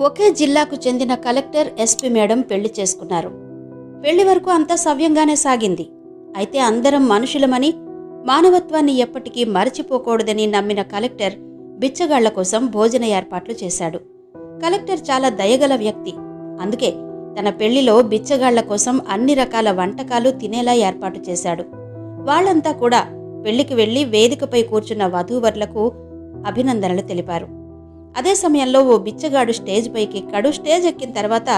ఒకే జిల్లాకు చెందిన collector SP madam పెళ్ళి చేసుకున్నారు. పెళ్ళి వరకు అంతా సవ్యంగానే సాగింది. అయితే అందరం మనుషులమని మానవత్వాన్ని ఎప్పటికీ మరచిపోకూడదని నమ్మిన కలెక్టర్ బిచ్చగాళ్ళ కోసం భోజన ఏర్పాట్లు చేశాడు. కలెక్టర్ చాలా దయగల వ్యక్తి. అందుకే తన పెళ్ళిలో బిచ్చగాళ్ళ కోసం అన్ని రకాల వంటకాలు తినేలా ఏర్పాటు చేశాడు. వాళ్ళంతా కూడా పెళ్ళికి వెళ్ళి వేదికపై కూర్చున్న వధూవరులకు అభినందనలు తెలిపారు. అదే సమయంలో ఓ బిచ్చగాడు స్టేజ్ పైకి ఎక్కాడు స్టేజ్ ఎక్కిన తర్వాత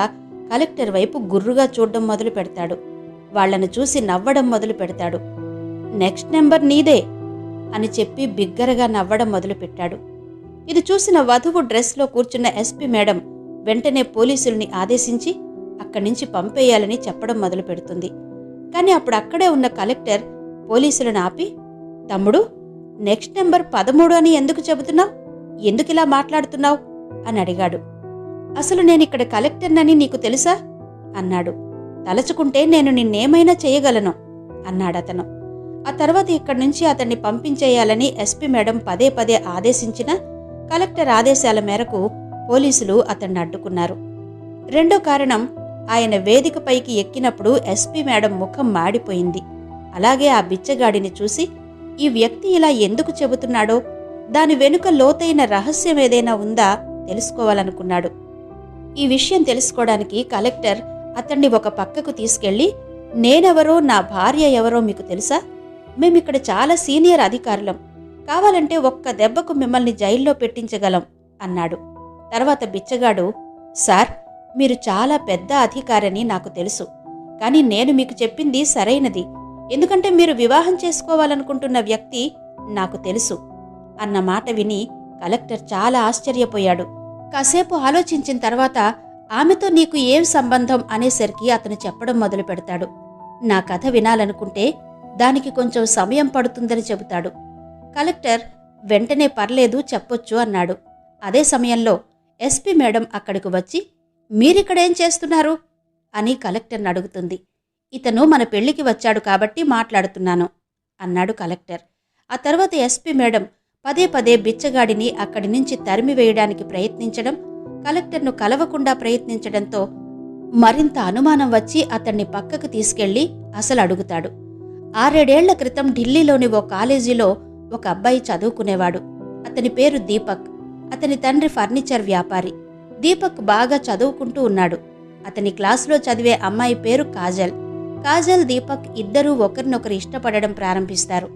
కలెక్టర్ వైపు గుర్రుగా చూడడం మొదలు పెడతాడు. వాళ్ళను చూసి నవ్వడం మొదలు పెడతాడు. నెక్స్ట్ నెంబర్ నీదే అని చెప్పి బిగ్గరగా నవ్వడం మొదలుపెట్టాడు ఇది చూసిన వధువు డ్రెస్లో కూర్చున్న ఎస్పీ మేడం వెంటనే పోలీసుల్ని ఆదేశించి అక్కడి నుంచి పంపేయాలని చెప్పడం మొదలు పెడుతుంది. కానీ అప్పుడు అక్కడే ఉన్న కలెక్టర్ పోలీసులను ఆపి తమ్ముడు నెక్స్ట్ నెంబర్ పదమూడు అని ఎందుకు చెబుతున్నావు? ఎందుకిలా మాట్లాడుతున్నావు? అని అడిగాడు. అసలు నేనిక్కడ కలెక్టర్నని నీకు తెలుసా? అన్నాడు. తలచుకుంటే నేను నిన్నేమైనా చేయగలను అన్నాడతను. ఆ తర్వాత ఇక్కడి నుంచి అతన్ని పంపించేయాలని ఎస్పీ మేడం పదే పదే ఆదేశించిన కలెక్టర్ ఆదేశాల మేరకు పోలీసులు అతన్ని అడ్డుకున్నారు. రెండో కారణం ఆయన వేదికపైకి ఎక్కినప్పుడు ఎస్పీ మేడం ముఖం మాడిపోయింది. అలాగే ఆ బిచ్చగాడిని చూసి ఈ వ్యక్తి ఇలా ఎందుకు చెబుతున్నాడో? దాని వెనుక లోతైన రహస్యం ఏదైనా ఉందా తెలుసుకోవాలనుకున్నాడు. ఈ విషయం తెలుసుకోవడానికి కలెక్టర్ అతన్ని ఒక పక్కకు తీసుకెళ్ళి నేనెవరో నా భార్య ఎవరో మీకు తెలుసా? మేమిక్కడ చాలా సీనియర్ అధికారులం. కావాలంటే ఒక్క దెబ్బకు మిమ్మల్ని జైల్లో పెట్టించగలం అన్నాడు. తర్వాత బిచ్చగాడు సార్ మీరు చాలా పెద్ద అధికారని నాకు తెలుసు. కానీ నేను మీకు చెప్పింది సరైనది. ఎందుకంటే మీరు వివాహం చేసుకోవాలనుకుంటున్న వ్యక్తి నాకు తెలుసు. అన్న మాట విని కలెక్టర్ చాలా ఆశ్చర్యపోయాడు. కాసేపు ఆలోచించిన తర్వాత ఆమెతో నీకు ఏం సంబంధం అనేసరికి అతను చెప్పడం మొదలు పెడతాడు. నా కథ వినాలనుకుంటే దానికి కొంచెం సమయం పడుతుందని చెబుతాడు. కలెక్టర్ వెంటనే పర్లేదు చెప్పొచ్చు అన్నాడు. అదే సమయంలో ఎస్పీ మేడం అక్కడికి వచ్చి మీరిక్కడేం చేస్తున్నారు? అని కలెక్టర్ని అడుగుతుంది. ఇతను మన పెళ్ళికి వచ్చాడు కాబట్టి మాట్లాడుతున్నాను అన్నాడు కలెక్టర్. ఆ తర్వాత ఎస్పీ మేడం పదే పదే బిచ్చగాడిని అక్కడి నుంచి తరిమివేయడానికి ప్రయత్నించడం కలెక్టర్ను కలవకుండా ప్రయత్నించడంతో మరింత అనుమానం వచ్చి అతన్ని పక్కకు తీసుకెళ్ళి అసలు అడుగుతాడు. ఆరేడేళ్ళ క్రితం ఢిల్లీలోని ఓ కాలేజీలో ఒక అబ్బాయి చదువుకునేవాడు. అతని పేరు దీపక్. అతని తండ్రి ఫర్నిచర్ వ్యాపారి. దీపక్ బాగా చదువుకుంటూ ఉన్నాడు. అతని క్లాసులో చదివే అమ్మాయి పేరు కాజల్. కాజల్ దీపక్ ఇద్దరూ ఒకరినొకరు ఇష్టపడడం ప్రారంభిస్తారు.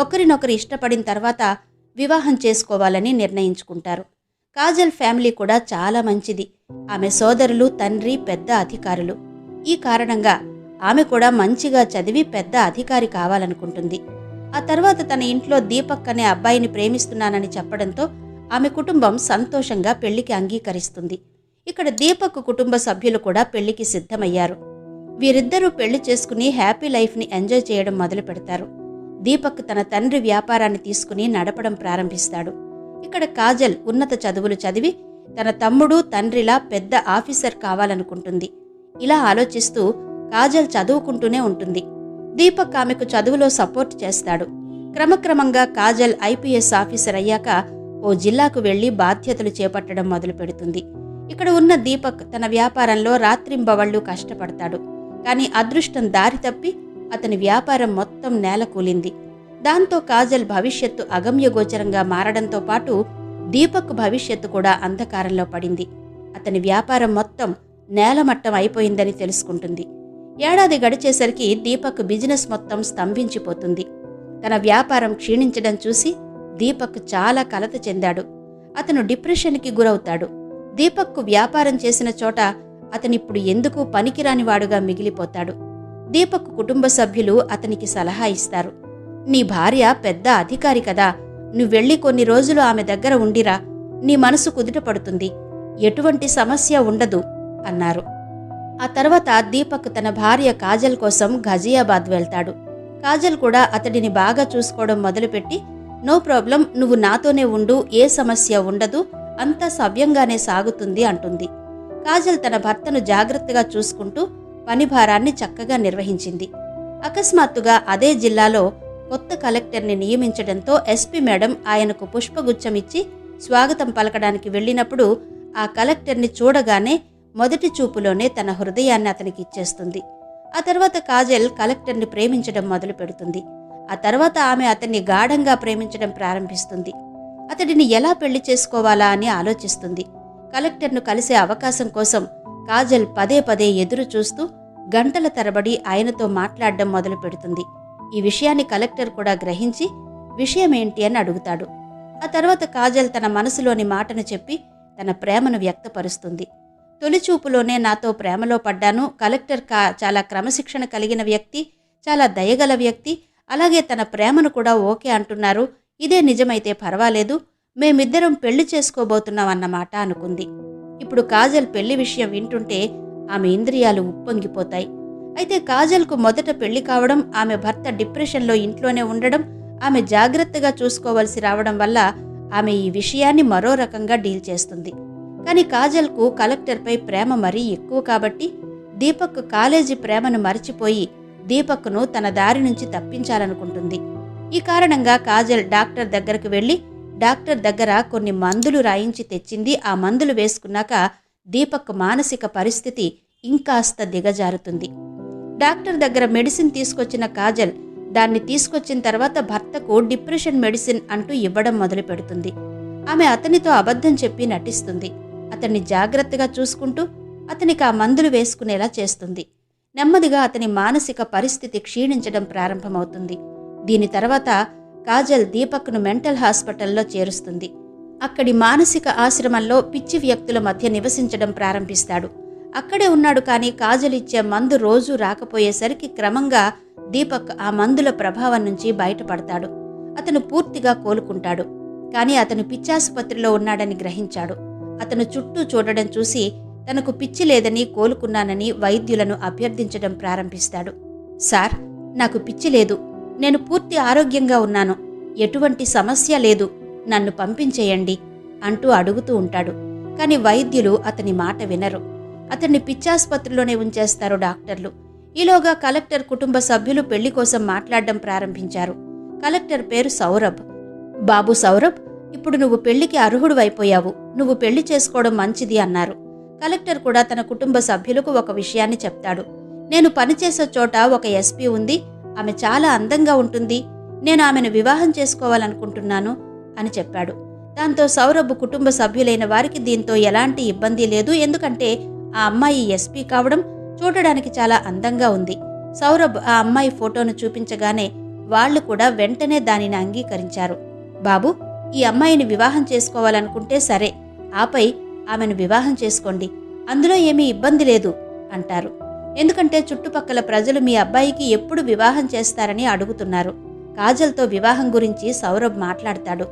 ఒకరినొకరు ఇష్టపడిన తర్వాత వివాహం చేసుకోవాలని నిర్ణయించుకుంటారు. కాజల్ ఫ్యామిలీ కూడా చాలా మంచిది. ఆమె సోదరులు తండ్రి పెద్ద అధికారులు. ఈ కారణంగా ఆమె కూడా మంచిగా చదివి పెద్ద అధికారి కావాలనుకుంటుంది. ఆ తర్వాత తన ఇంట్లో దీపక్ అనే అబ్బాయిని ప్రేమిస్తున్నానని చెప్పడంతో ఆమె కుటుంబం సంతోషంగా పెళ్ళికి అంగీకరిస్తుంది. ఇక్కడ దీపక్ కుటుంబ సభ్యులు కూడా పెళ్ళికి సిద్ధమయ్యారు. వీరిద్దరూ పెళ్ళి చేసుకుని హ్యాపీ లైఫ్ని ఎంజాయ్ చేయడం మొదలు పెడతారు దీపక్ తన తండ్రి వ్యాపారాన్ని తీసుకుని నడపడం ప్రారంభిస్తాడు. ఇక్కడ కాజల్ ఉన్నత చదువులు చదివి తన తమ్ముడు తండ్రిలా పెద్ద ఆఫీసర్ కావాలనుకుంటుంది. ఇలా ఆలోచిస్తూ కాజల్ చదువుకుంటూనే ఉంటుంది. దీపక్ ఆమెకు చదువులో సపోర్ట్ చేస్తాడు. క్రమక్రమంగా కాజల్ ఐపీఎస్ ఆఫీసర్ అయ్యాక ఓ జిల్లాకు వెళ్ళి బాధ్యతలు చేపట్టడం మొదలు పెడుతుంది. ఇక్కడ ఉన్న దీపక్ తన వ్యాపారంలో రాత్రింబవళ్ళు కష్టపడతాడు. కానీ అదృష్టం దారి తప్పి అతని వ్యాపారం మొత్తం నేలకూలింది. దాంతో కాజల్ భవిష్యత్తు అగమ్యగోచరంగా మారడంతో పాటు దీపక్ భవిష్యత్తు కూడా అంధకారంలో పడింది. అతని వ్యాపారం మొత్తం నేలమట్టం అయిపోయిందని తెలుసుకుంటుంది. ఏడాది గడిచేసరికి దీపక్ బిజినెస్ మొత్తం స్తంభించిపోతుంది. తన వ్యాపారం క్షీణించడం చూసి దీపక్ చాలా కలత చెందాడు. అతను డిప్రెషన్కి గురవుతాడు. దీపక్కు వ్యాపారం చేసిన చోట అతనిప్పుడు ఎందుకు పనికిరానివాడుగా మిగిలిపోతాడు. దీపక్ కుటుంబ సభ్యులు అతనికి సలహా ఇస్తారు. నీ భార్య పెద్ద అధికారి కదా. నువ్వెళ్ళి కొన్ని రోజులు ఆమె దగ్గర ఉండిరా. నీ మనసు కుదుట పడుతుంది. ఎటువంటి సమస్య ఉండదు అన్నారు. ఆ తర్వాత దీపక్ తన భార్య కాజల్ కోసం ఘజియాబాద్ వెళ్తాడు. కాజల్ కూడా అతడిని బాగా చూసుకోవడం మొదలుపెట్టి నో ప్రాబ్లం నువ్వు నాతోనే ఉండు ఏ సమస్య ఉండదు అంతా సవ్యంగానే సాగుతుంది అంటుంది. కాజల్ తన భర్తను జాగ్రత్తగా చూసుకుంటూ పని భారాన్ని చక్కగా నిర్వహించింది. అకస్మాత్తుగా అదే జిల్లాలో కొత్త కలెక్టర్ని నియమించడంతో ఎస్పీ మేడం ఆయనకు పుష్పగుచ్చమిచ్చి స్వాగతం పలకడానికి వెళ్ళినప్పుడు ఆ కలెక్టర్ని చూడగానే మొదటి చూపులోనే తన హృదయాన్ని అతనికి ఇచ్చేస్తుంది. ఆ తర్వాత కాజల్ కలెక్టర్ని ప్రేమించడం మొదలు పెడుతుంది. ఆ తర్వాత ఆమె అతన్ని గాఢంగా ప్రేమించడం ప్రారంభిస్తుంది. అతడిని ఎలా పెళ్ళి చేసుకోవాలా అని ఆలోచిస్తుంది. కలెక్టర్ను కలిసే అవకాశం కోసం కాజల్ పదే పదే ఎదురు చూస్తూ గంటల తరబడి ఆయనతో మాట్లాడడం మొదలు పెడుతుంది. ఈ విషయాన్ని కలెక్టర్ కూడా గ్రహించి విషయమేంటి? అని అడుగుతాడు. ఆ తర్వాత కాజల్ తన మనసులోని మాటను చెప్పి తన ప్రేమను వ్యక్తపరుస్తుంది. తొలిచూపులోనే నాతో ప్రేమలో పడ్డాను. కలెక్టర్ కా చాలా క్రమశిక్షణ కలిగిన వ్యక్తి చాలా దయగల వ్యక్తి అలాగే తన ప్రేమను కూడా ఓకే అంటున్నారు. ఇదే నిజమైతే పర్వాలేదు. మేమిద్దరం పెళ్ళి చేసుకోబోతున్నాం అన్నమాట అనుకుంది. ఇప్పుడు కాజల్ పెళ్ళి విషయం వింటుంటే ఆమె ఇంద్రియాలు ఉప్పొంగిపోతాయి. అయితే కాజల్కు మొదట పెళ్ళి కావడం ఆమె భర్త డిప్రెషన్లో ఇంట్లోనే ఉండడం ఆమె జాగ్రత్తగా చూసుకోవలసి రావడం వల్ల ఆమె ఈ విషయాన్ని మరో రకంగా డీల్ చేస్తుంది. కానీ కాజల్కు కలెక్టర్పై ప్రేమ మరీ ఎక్కువ కాబట్టి దీపక్ కాలేజీ ప్రేమను మరచిపోయి దీపక్ను తన దారి నుంచి తప్పించాలనుకుంటుంది. ఈ కారణంగా కాజల్ డాక్టర్ దగ్గరకు వెళ్ళి డాక్టర్ దగ్గర కొన్ని మందులు రాయించి తెచ్చింది. ఆ మందులు వేసుకున్నాక దీపక్ మానసిక పరిస్థితి ఇంకాస్త దిగజారుతుంది. డాక్టర్ దగ్గర మెడిసిన్ తీసుకొచ్చిన కాజల్ దాన్ని తీసుకొచ్చిన తర్వాత భర్తకు డిప్రెషన్ మెడిసిన్ అంటూ ఇవ్వడం మొదలు పెడుతుంది. ఆమె అతనితో అబద్ధం చెప్పి నటిస్తుంది. అతన్ని జాగ్రత్తగా చూసుకుంటూ అతనికి ఆ మందులు వేసుకునేలా చేస్తుంది. నెమ్మదిగా అతని మానసిక పరిస్థితి క్షీణించడం ప్రారంభమవుతుంది. దీని తర్వాత కాజల్ దీపక్ను మెంటల్ హాస్పిటల్లో చేరుస్తుంది. అక్కడి మానసిక ఆశ్రమంలో పిచ్చి వ్యక్తుల మధ్య నివసించడం ప్రారంభిస్తాడు. అక్కడే ఉన్నాడు కానీ కాజల్ ఇచ్చే మందు రోజూ రాకపోయేసరికి క్రమంగా దీపక్ ఆ మందుల ప్రభావం నుంచి బయటపడతాడు. అతను పూర్తిగా కోలుకుంటాడు. కానీ అతను పిచ్చాసుపత్రిలో ఉన్నాడని గ్రహించాడు. అతను చుట్టూ చూడడం చూసి తనకు పిచ్చి లేదని కోలుకున్నానని వైద్యులను అభ్యర్థించడం ప్రారంభిస్తాడు. సార్ నాకు పిచ్చి లేదు. నేను పూర్తి ఆరోగ్యంగా ఉన్నాను. ఎటువంటి సమస్య లేదు. నన్ను పంపించేయండి అంటూ అడుగుతూ ఉంటాడు. కాని వైద్యులు అతని మాట వినరు. అతన్ని పిచ్చాసుపత్రిలోనే ఉంచేస్తారు డాక్టర్లు. ఈలోగా కలెక్టర్ కుటుంబ సభ్యులు పెళ్ళి కోసం మాట్లాడడం ప్రారంభించారు. కలెక్టర్ పేరు సౌరభ్. బాబు సౌరభ్ ఇప్పుడు నువ్వు పెళ్ళికి అర్హుడు అయిపోయావు నువ్వు పెళ్ళి చేసుకోవడం మంచిది అన్నారు. కలెక్టర్ కూడా తన కుటుంబ సభ్యులకు ఒక విషయాన్ని చెప్తాడు. నేను పనిచేసే చోట ఒక ఎస్పీ ఉంది. ఆమె చాలా అందంగా ఉంటుంది. నేను ఆమెను వివాహం చేసుకోవాలనుకుంటున్నాను అని చెప్పాడు. దాంతో సౌరభ్ కుటుంబ సభ్యులైన వారికి దీంతో ఎలాంటి ఇబ్బంది లేదు. ఎందుకంటే ఆ అమ్మాయి ఎస్పీ కావడం చూడడానికి చాలా అందంగా ఉంది. సౌరభ్ ఆ అమ్మాయి ఫోటోను చూపించగానే వాళ్ళు కూడా వెంటనే దానిని అంగీకరించారు. బాబు ఈ అమ్మాయిని వివాహం చేసుకోవాలనుకుంటే సరే ఆపై ఆమెను వివాహం చేసుకోండి. అందులో ఏమీ ఇబ్బంది లేదు అంటారు. ఎందుకంటే చుట్టుపక్కల ప్రజలు మీ అబ్బాయికి ఎప్పుడు వివాహం చేస్తారని అడుగుతున్నారు. కాజల్తో వివాహం గురించి సౌరభ్ మాట్లాడతాడు.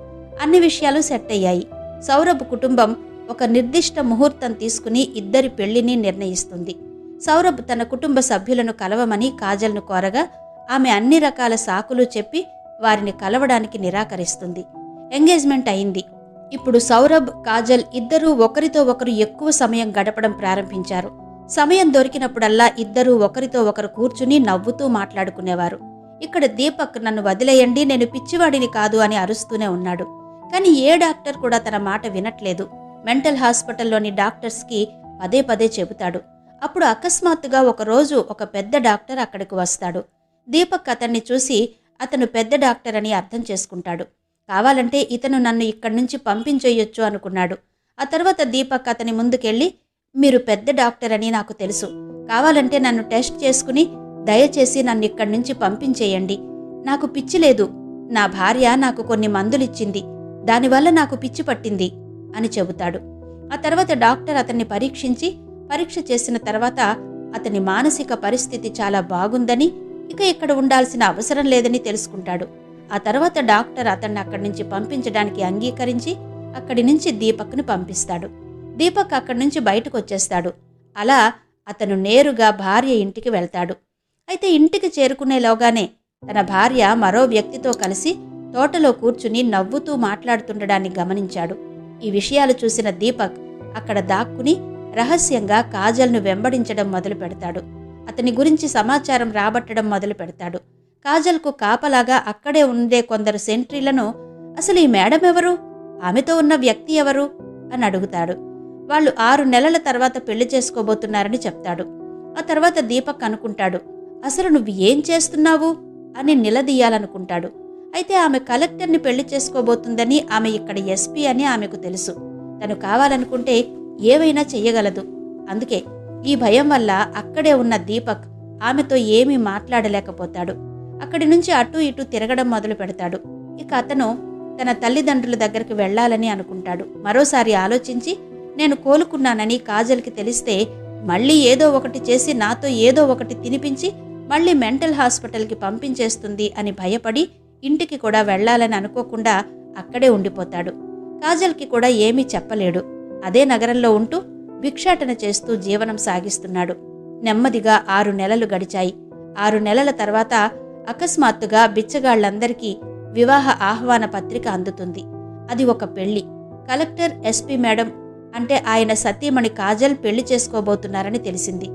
అన్ని విషయాలు సెట్ అయ్యాయి. సౌరభ్ కుటుంబం ఒక నిర్దిష్ట ముహూర్తం తీసుకుని ఇద్దరి పెళ్ళిని నిర్ణయిస్తుంది. సౌరభ్ తన కుటుంబ సభ్యులను కలవమని కాజల్ను కోరగా ఆమె అన్ని రకాల సాకులు చెప్పి వారిని కలవడానికి నిరాకరిస్తుంది. ఎంగేజ్మెంట్ అయింది. ఇప్పుడు సౌరభ్ కాజల్ ఇద్దరూ ఒకరితో ఒకరు ఎక్కువ సమయం గడపడం ప్రారంభించారు. సమయం దొరికినప్పుడల్లా ఇద్దరూ ఒకరితో ఒకరు కూర్చుని నవ్వుతూ మాట్లాడుకునేవారు. ఇక్కడ దీపక్ నన్ను వదిలేయండి నేను పిచ్చివాడిని కాదు అని అరుస్తూనే ఉన్నాడు. కానీ ఏ డాక్టర్ కూడా తన మాట వినట్లేదు. మెంటల్ హాస్పిటల్లోని డాక్టర్స్కి పదే పదే చెబుతాడు. అప్పుడు అకస్మాత్తుగా ఒకరోజు ఒక పెద్ద డాక్టర్ అక్కడికి వస్తాడు. దీపక్ అతన్ని చూసి అతను పెద్ద డాక్టర్ అని అర్థం చేసుకుంటాడు. కావాలంటే ఇతను నన్ను ఇక్కడి నుంచి పంపించేయొచ్చు అనుకున్నాడు. ఆ తర్వాత దీపక్ అతని ముందుకెళ్ళి మీరు పెద్ద డాక్టర్ అని నాకు తెలుసు. కావాలంటే నన్ను టెస్ట్ చేసుకుని దయచేసి నన్ను ఇక్కడి నుంచి పంపించేయండి. నాకు పిచ్చి లేదు. నా భార్య నాకు కొన్ని మందులిచ్చింది. దానివల్ల నాకు పిచ్చి పట్టింది అని చెబుతాడు. ఆ తర్వాత డాక్టర్ అతన్ని పరీక్షించి పరీక్ష చేసిన తర్వాత అతని మానసిక పరిస్థితి చాలా బాగుందని ఇక ఇక్కడ ఉండాల్సిన అవసరం లేదని తెలుసుకుంటాడు. ఆ తర్వాత డాక్టర్ అతన్ని అక్కడి నుంచి పంపించడానికి అంగీకరించి అక్కడి నుంచి దీపక్ను పంపిస్తాడు. దీపక్ అక్కడి నుంచి బయటకు వచ్చేస్తాడు అలా అతను నేరుగా భార్య ఇంటికి వెళ్తాడు. అయితే ఇంటికి చేరుకునేలోగానే తన భార్య మరో వ్యక్తితో కలిసి తోటలో కూర్చుని నవ్వుతూ మాట్లాడుతుండడాన్ని గమనించాడు. ఈ విషయాలు చూసిన దీపక్ అక్కడ దాక్కుని రహస్యంగా కాజల్ను వెంబడించడం మొదలు పెడతాడు. అతని గురించి సమాచారం రాబట్టడం మొదలు పెడతాడు. కాజల్కు కాపలాగా అక్కడే ఉండే కొందరు సెంట్రీలను అసలు ఈ మేడం ఎవరు ఆమెతో ఉన్న వ్యక్తి ఎవరు? అని అడుగుతాడు. వాళ్ళు ఆరు నెలల తర్వాత పెళ్ళి చేసుకోబోతున్నారని చెప్తాడు. ఆ తర్వాత దీపక్ అనుకుంటాడు అసలు నువ్వు ఏం చేస్తున్నావు? అని నిలదీయాలనుకుంటాడు. అయితే ఆమె కలెక్టర్ని పెళ్ళి చేసుకోబోతుందని ఆమె ఇక్కడ ఎస్పీ అని ఆమెకు తెలుసు. తను కావాలనుకుంటే ఏవైనా చెయ్యగలదు. అందుకే ఈ భయం వల్ల అక్కడే ఉన్న దీపక్ ఆమెతో ఏమీ మాట్లాడలేకపోతాడు. అక్కడి నుంచి అటు ఇటు తిరగడం మొదలు పెడతాడు. ఇక అతను తన తల్లిదండ్రుల దగ్గరికి వెళ్ళాలని అనుకుంటాడు. మరోసారి ఆలోచించి నేను కోలుకున్నానని కాజల్కి తెలిస్తే మళ్ళీ ఏదో ఒకటి చేసి నాతో ఏదో ఒకటి తినిపించి మళ్ళీ మెంటల్ హాస్పిటల్కి పంపించేస్తుంది అని భయపడి ఇంటికి కూడా వెళ్ళాలని అనుకోకుండా అక్కడే ఉండిపోతాడు. కాజల్కి కూడా ఏమీ చెప్పలేడు. అదే నగరంలో ఉంటూ భిక్షాటన చేస్తూ జీవనం సాగిస్తున్నాడు. నెమ్మదిగా ఆరు నెలలు గడిచాయి. ఆరు నెలల తర్వాత అకస్మాత్తుగా బిచ్చగాళ్ళందరికీ వివాహ ఆహ్వాన పత్రిక అందుతుంది. అది ఒక పెళ్ళి. కలెక్టర్ ఎస్పీ మేడం అంటే ఆయన సతీమణి కాజల్ పెళ్ళి చేసుకోబోతున్నారని తెలిసింది.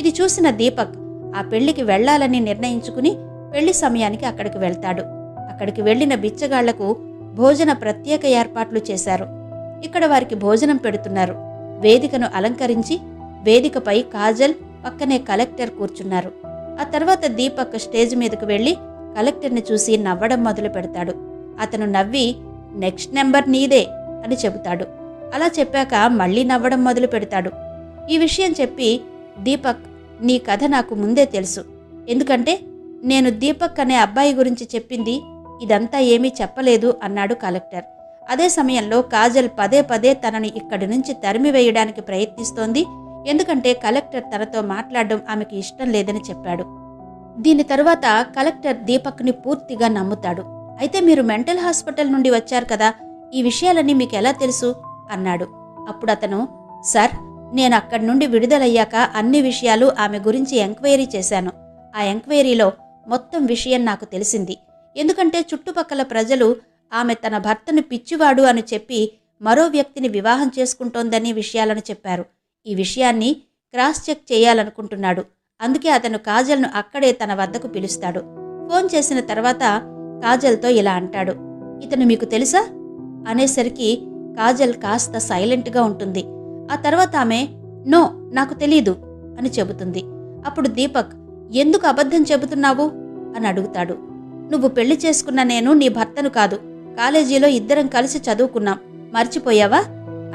ఇది చూసిన దీపక్ ఆ పెళ్ళికి వెళ్ళాలని నిర్ణయించుకుని పెళ్ళి సమయానికి అక్కడికి వెళ్తాడు. అక్కడికి వెళ్ళిన బిచ్చగాళ్ళకు భోజన ప్రత్యేక ఏర్పాట్లు చేశారు. ఇక్కడ వారికి భోజనం పెడుతున్నారు. వేదికను అలంకరించి వేదికపై కాజల్ పక్కనే కలెక్టర్ కూర్చున్నారు. ఆ తర్వాత దీపక్ స్టేజ్ మీదకు వెళ్ళి కలెక్టర్ని చూసి నవ్వడం మొదలు పెడతాడు అతను నవ్వి నెక్స్ట్ నెంబర్ నీదే అని చెబుతాడు. అలా చెప్పాక మళ్ళీ నవ్వడం మొదలు పెడతాడు. ఈ విషయం చెప్పి దీపక్ నీ కథ నాకు ముందే తెలుసు. ఎందుకంటే నేను దీపక్ అనే అబ్బాయి గురించి చెప్పింది ఇదంతా ఏమీ చెప్పలేదు అన్నాడు కలెక్టర్. అదే సమయంలో కాజల్ పదే పదే తనని ఇక్కడి నుంచి తరిమివేయడానికి ప్రయత్నిస్తోంది. ఎందుకంటే కలెక్టర్ తనతో మాట్లాడడం ఆమెకి ఇష్టం లేదని చెప్పాడు. దీని తరువాత కలెక్టర్ దీపక్ని పూర్తిగా నమ్ముతాడు. అయితే మీరు మెంటల్ హాస్పిటల్ నుండి వచ్చారు కదా ఈ విషయాలన్నీ మీకు ఎలా తెలుసు? అన్నాడు. అప్పుడు అతను సార్ నేను అక్కడి నుండి విడుదలయ్యాక అన్ని విషయాలు ఆమె గురించి ఎంక్వైరీ చేశాను. ఆ ఎంక్వైరీలో మొత్తం విషయం నాకు తెలిసింది. ఎందుకంటే చుట్టుపక్కల ప్రజలు ఆమె తన భర్తను పిచ్చివాడు అని చెప్పి మరో వ్యక్తిని వివాహం చేసుకుంటోందని విషయాలను చెప్పారు. ఈ విషయాన్ని క్రాస్ చెక్ చేయాలనుకుంటున్నాడు. అందుకే అతను కాజల్ను అక్కడే తన వద్దకు పిలుస్తాడు. ఫోన్ చేసిన తర్వాత కాజల్తో ఇలా అంటాడు. ఇతను మీకు తెలుసా? అనేసరికి కాజల్ కాస్త సైలెంట్గా ఉంటుంది. ఆ తర్వాత ఆమె నో నాకు తెలీదు అని చెబుతుంది. అప్పుడు దీపక్ ఎందుకు అబద్ధం చెబుతున్నావు? అని అడుగుతాడు. నువ్వు పెళ్ళి చేసుకున్న నేను నీ భర్తను కాదు. కాలేజీలో ఇద్దరం కలిసి చదువుకున్నాం. మర్చిపోయావా?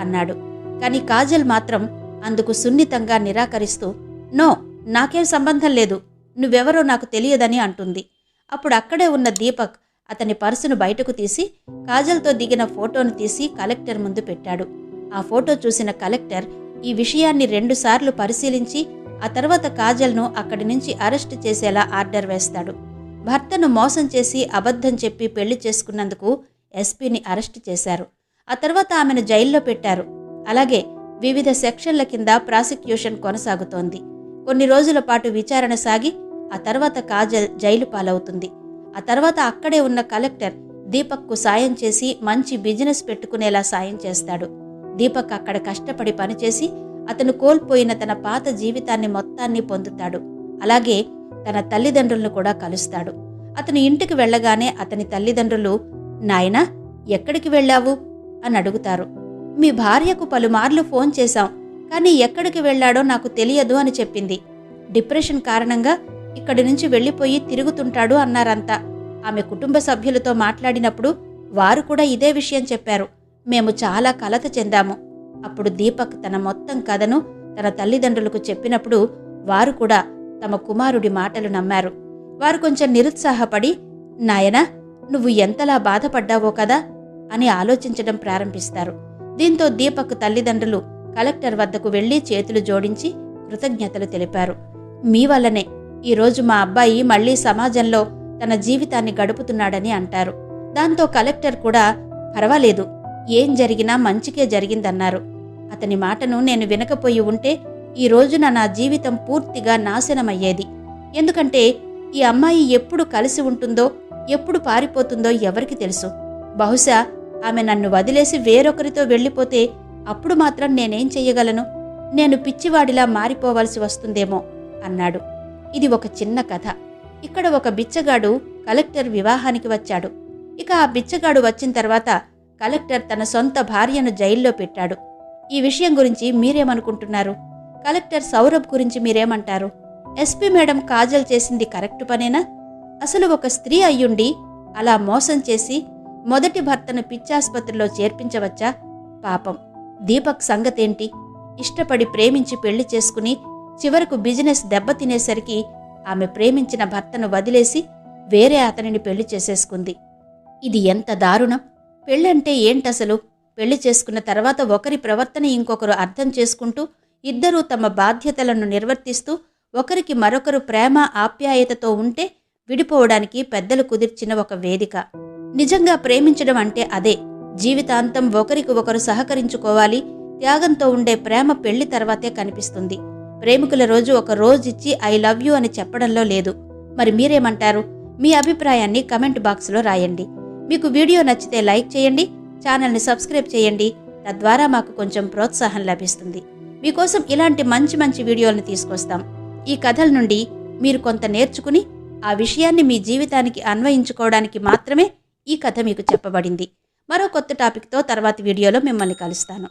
అన్నాడు. కాని కాజల్ మాత్రం అందుకు సున్నితంగా నిరాకరిస్తూ నో నాకేం సంబంధం లేదు. నువ్వెవరో నాకు తెలియదని అంటుంది. అప్పుడు అక్కడే ఉన్న దీపక్ అతని పర్సును బయటకు తీసి కాజల్తో దిగిన ఫోటోను తీసి కలెక్టర్ ముందు పెట్టాడు. ఆ ఫోటో చూసిన కలెక్టర్ ఈ విషయాన్ని రెండుసార్లు పరిశీలించి ఆ తర్వాత కాజల్ను అక్కడి నుంచి అరెస్ట్ చేసేలా ఆర్డర్ వేస్తాడు. భర్తను మోసం చేసి అబద్ధం చెప్పి పెళ్ళి చేసుకున్నందుకు ఎస్పీని అరెస్ట్ చేశారు. ఆ తర్వాత ఆమెను జైల్లో పెట్టారు. అలాగే వివిధ సెక్షన్ల కింద ప్రాసిక్యూషన్ కొనసాగుతోంది. కొన్ని రోజుల పాటు విచారణ సాగి ఆ తర్వాత కాజల్ జైలు పాలవుతుంది. ఆ తర్వాత అక్కడే ఉన్న కలెక్టర్ దీపక్కు సాయం చేసి మంచి బిజినెస్ పెట్టుకునేలా సాయం చేస్తాడు. దీపక్ అక్కడ కష్టపడి పనిచేసి అతను కోల్పోయిన తన పాత జీవితాన్ని మొత్తాన్ని పొందుతాడు. అలాగే తన తల్లిదండ్రులను కూడా కలుస్తాడు. అతను ఇంటికి వెళ్ళగానే అతని తల్లిదండ్రులు నాయనా ఎక్కడికి వెళ్ళావు? అని అడుగుతారు. మీ భార్యకు పలుమార్లు ఫోన్ చేశాం కానీ ఎక్కడికి వెళ్ళాడో నాకు తెలియదు అని చెప్పింది. డిప్రెషన్ కారణంగా ఇక్కడి నుంచి వెళ్ళిపోయి తిరుగుతుంటాడు అన్నారంతా. ఆమె కుటుంబ సభ్యులతో మాట్లాడినప్పుడు వారు కూడా ఇదే విషయం చెప్పారు. మేము చాలా కలత చెందాము. అప్పుడు దీపక్ తన మొత్తం కథను తన తల్లిదండ్రులకు చెప్పినప్పుడు వారు కూడా తమ కుమారుడి మాటలు నమ్మారు. వారు కొంచెం నిరుత్సాహపడి నాయనా నువ్వు ఎంతలా బాధపడ్డావో కదా అని ఆలోచించడం ప్రారంభిస్తారు. దీంతో దీపక్ తల్లిదండ్రులు కలెక్టర్ వద్దకు వెళ్ళి చేతులు జోడించి కృతజ్ఞతలు తెలిపారు. మీ వల్లనే ఈరోజు మా అబ్బాయి మళ్ళీ సమాజంలో తన జీవితాన్ని గడుపుతున్నాడని అంటారు. దాంతో కలెక్టర్ కూడా పర్వాలేదు ఏం జరిగినా మంచికే జరిగిందన్నారు. అతని మాటను నేను వినకపోయి ఉంటే ఈ రోజున నా జీవితం పూర్తిగా నాశనమయ్యేది. ఎందుకంటే ఈ అమ్మాయి ఎప్పుడు కలిసి ఉంటుందో ఎప్పుడు పారిపోతుందో ఎవరికి తెలుసు. బహుశా ఆమె నన్ను వదిలేసి వేరొకరితో వెళ్ళిపోతే అప్పుడు మాత్రం నేనేం చెయ్యగలను? నేను పిచ్చివాడిలా మారిపోవాల్సి వస్తుందేమో అన్నాడు. ఇది ఒక చిన్న కథ. ఇక్కడ ఒక బిచ్చగాడు కలెక్టర్ వివాహానికి వచ్చాడు. ఇక ఆ బిచ్చగాడు వచ్చిన తర్వాత కలెక్టర్ తన సొంత భార్యను జైల్లో పెట్టాడు. ఈ విషయం గురించి మీరేమనుకుంటున్నారు? కలెక్టర్ సౌరభ్ గురించి మీరేమంటారు? ఎస్పీ మేడం కాజల్ చేసింది కరెక్ట్ పనేనా? అసలు ఒక స్త్రీ అయ్యుండి అలా మోసం చేసి మొదటి భర్తను పిచ్చాసుపత్రిలో చేర్పించవచ్చా? పాపం. దీపక్ సంగతేంటి? ఇష్టపడి ప్రేమించి పెళ్ళి చేసుకుని చివరకు బిజినెస్ దెబ్బతినేసరికి ఆమె ప్రేమించిన భర్తను వదిలేసి వేరే అతనిని పెళ్ళి చేసేసుకుంది. ఇది ఎంత దారుణం! పెళ్ళంటే ఏంటసలు? పెళ్ళి చేసుకున్న తర్వాత ఒకరి ప్రవర్తన ఇంకొకరు అర్థం చేసుకుంటూ ఇద్దరూ తమ బాధ్యతలను నిర్వర్తిస్తూ ఒకరికి మరొకరు ప్రేమ ఆప్యాయతతో ఉంటే విడిపోవడానికి పెద్దలు కుదిర్చిన ఒక వేదిక. నిజంగా ప్రేమించడం అంటే అదే. జీవితాంతం ఒకరికి ఒకరు సహకరించుకోవాలి త్యాగంతో ఉండే ప్రేమ పెళ్ళి తర్వాతే కనిపిస్తుంది. ప్రేమికుల రోజు ఒక రోజు ఇచ్చి ఐ లవ్ యూ అని చెప్పడంలో లేదు. మరి మీరేమంటారు? మీ అభిప్రాయాన్ని కమెంట్ బాక్స్లో రాయండి. మీకు వీడియో నచ్చితే లైక్ చేయండి ఛానల్ని సబ్స్క్రైబ్ చేయండి. తద్వారా మాకు కొంచెం ప్రోత్సాహం లభిస్తుంది. మీకోసం ఇలాంటి మంచి మంచి వీడియోలను తీసుకొస్తాం. ఈ కథల నుండి మీరు కొంత నేర్చుకుని ఆ విషయాన్ని మీ జీవితానికి అన్వయించుకోవడానికి మాత్రమే ఈ కథ మీకు చెప్పబడింది. మరో కొత్త టాపిక్తో తర్వాతి వీడియోలో మిమ్మల్ని కలుస్తాను.